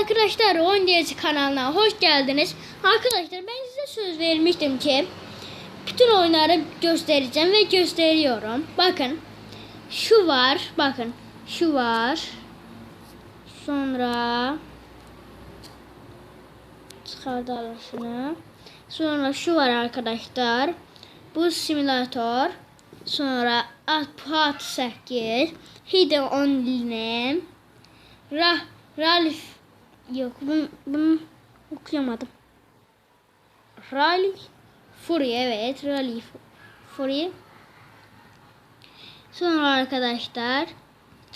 arkadaşlar 10 Diyesi kanalına hoş geldiniz. Arkadaşlar ben size söz vermiştim ki bütün oyunları göstereceğim ve gösteriyorum. Bakın şu var bakın şu var. Sonra çıkartalım şunu. Sonra şu var arkadaşlar. Bu simülatör. Sonra Apart 8. Hidden Online. Ra Ralph yok bunu, bunu okuyamadım. Rally Fury evet Rally Fury. Sonra arkadaşlar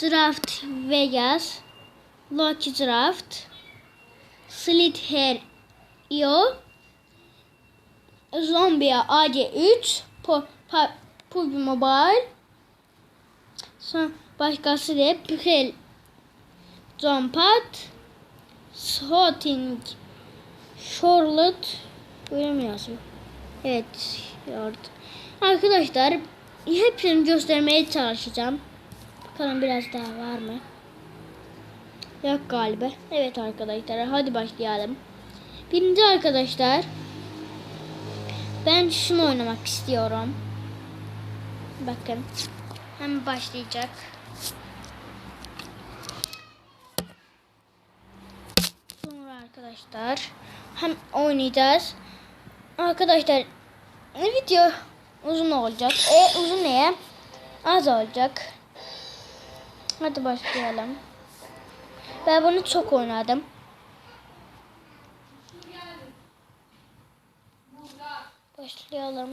Draft Vegas Lucky Draft Slit Hair Io Zombie AC3 Po- Pa- PUBG Mobile Son başkası da Pixel Jumpat Shooting Charlotte böyle mi yazıyor? Evet gördüm. Arkadaşlar hepsini göstermeye çalışacağım. Bakalım biraz daha var mı? Yok galiba. Evet arkadaşlar hadi başlayalım. Birinci arkadaşlar ben şunu oynamak istiyorum. Bakın. Hemen başlayacak. Sonra arkadaşlar hem oynayacağız. Arkadaşlar video uzun olacak. E uzun neye? Az olacak. Hadi başlayalım. Ben bunu çok oynadım. Başlayalım.